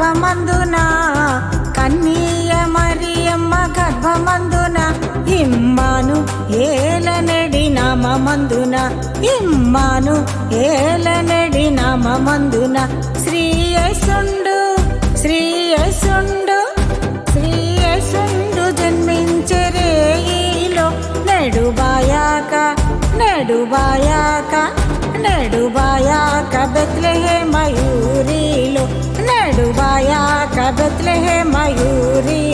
గర్భమందున కన్నీయ మరియమ్మ గర్భమందున ఇమ్మాను ఏలనడి నామందున ఇమ్మాను ఏలనడి నామందున శ్రీయసుండు శ్రీయసుండు శ్రీయసుండు జన్మించరేయిలో నడుబాయాక నడుబాయాక నడుబాయాక బెత్లహే మయూరీ. నెడుబాయాక బెత్లెహే మయూరిలో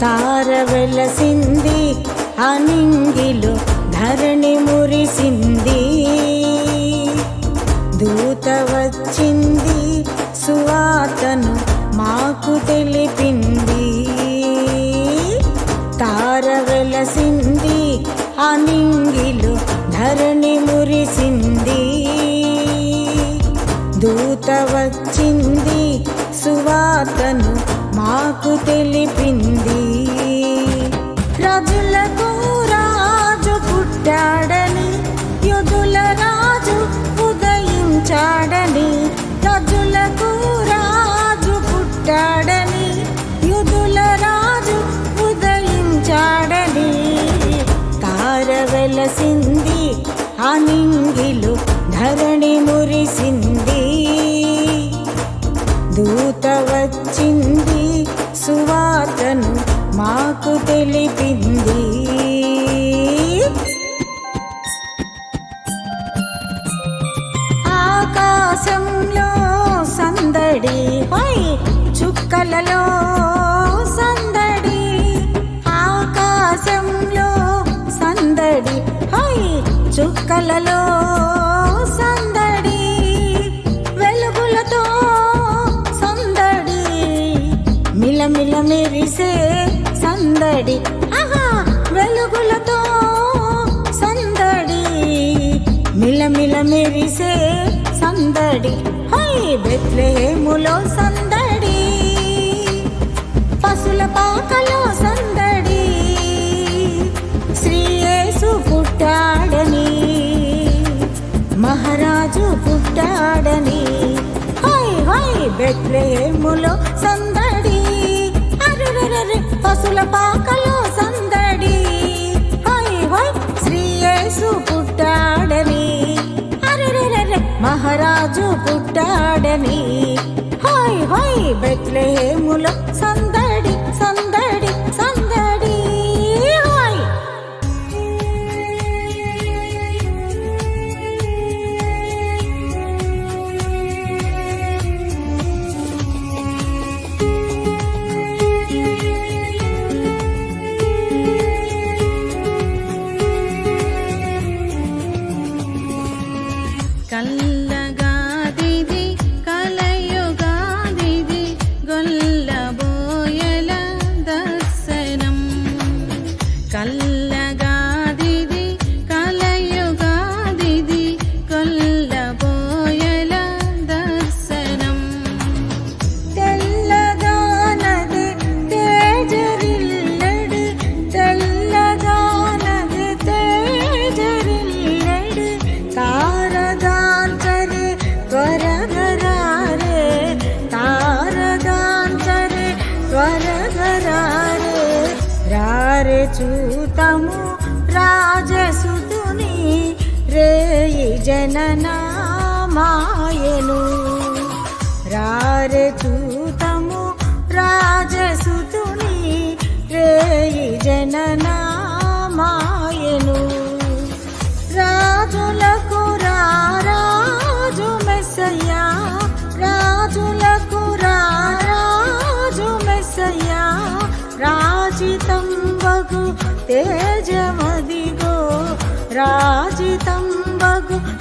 తార వెలసింది అనింగిలో ధరణి మురిసింది. దూత వచ్చింది సువాతను మాకు తెలిపింది. తార వెలసింది అనింగిలో ధరణి మురిసింది. దూత వచ్చింది సువాతను మాకు తెలిపింది. రజులకు రాజు పుట్టాడని యుధుల రాజు ఉదయించాడని రజులకు రాజు పుట్టాడని యుధుల రాజు ఉదయించాడని. కారవెలసింది అనింగిలు ధరణి మురిసింది. దూత వచ్చింది సువాతను మాకు తెలిపింది. ఆకాశంలో సందడి పై చుక్కలలో మిలమిల మెరిసే సందడి. హై బెత్లెహేములో సందడి. పశుల పాకలో సందడి. శ్రీయేసు పుట్టాడని. మహారాజు పుట్టాడని. हाई हाय हाय बेतले मुलं கல் జననామాయను. రారె చూతము రాజసుతుని రేయి జననామాయను. రాజులకు రారాజు మెస్సయ్యా రాజులకు రారాజు మెస్సయ్యా. రాజితం వగు తేజమదిగో రా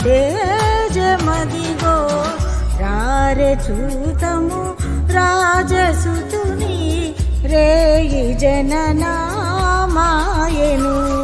తేజమదిగో రారె చూతము రాజసుతుని రేయి జననామాయను. మాయను